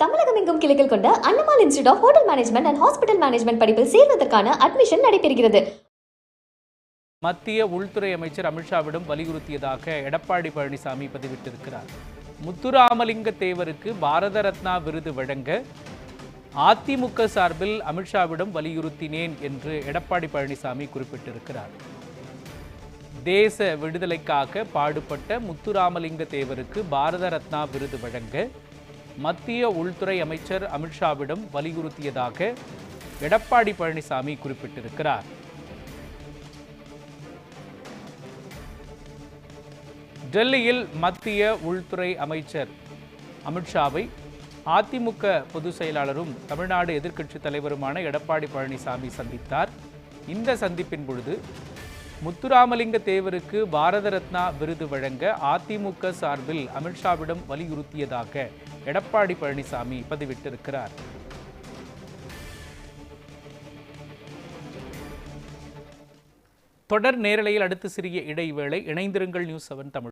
தமிழகம் எங்கும் கிளைகள் கொண்ட Annamalai institute of hotel management and hospital management படிப்பில் சேர்வதற்கான அட்மிஷன் நடைபெறுகிறது. மத்திய உள்துறை அமைச்சர் அமித்ஷாவிடம் வலியுறுத்தியதாக எடப்பாடி பழனிசாமி பதிவிட்டிருக்கிறார். முத்துராமலிங்க தேவருக்கு பாரத ரத்னா விருது வழங்க அதிமுக சார்பில் அமித்ஷாவிடம் வலியுறுத்தினேன் என்று எடப்பாடி பழனிசாமி குறிப்பிட்டிருக்கிறார். தேச விடுதலைக்காக பாடுபட்ட முத்துராமலிங்க தேவருக்கு பாரத ரத்னா விருது வழங்க மத்திய உள்துறை அமைச்சர் அமித்ஷாவிடம் வலியுறுத்தியதாக எடப்பாடி பழனிசாமி குறிப்பிட்டிருக்கிறார். டெல்லியில் மத்திய உள்துறை அமைச்சர் அமித்ஷாவை அதிமுக பொதுச் செயலாளரும் தமிழ்நாடு எதிர்க்கட்சித் தலைவருமான எடப்பாடி பழனிசாமி சந்தித்தார். இந்த சந்திப்பின் பொழுது முத்துராமலிங்க தேவருக்கு பாரத ரத்னா விருது வழங்க அதிமுக சார்பில் அமித்ஷாவிடம் வலியுறுத்தியதாக எடப்பாடி பழனிசாமி பதிவிட்டிருக்கிறார். தொடர் நேரலையில் அடுத்து சிறிய இடைவேளை இணைந்திருங்கள் நியூஸ் செவன் தமிழ்.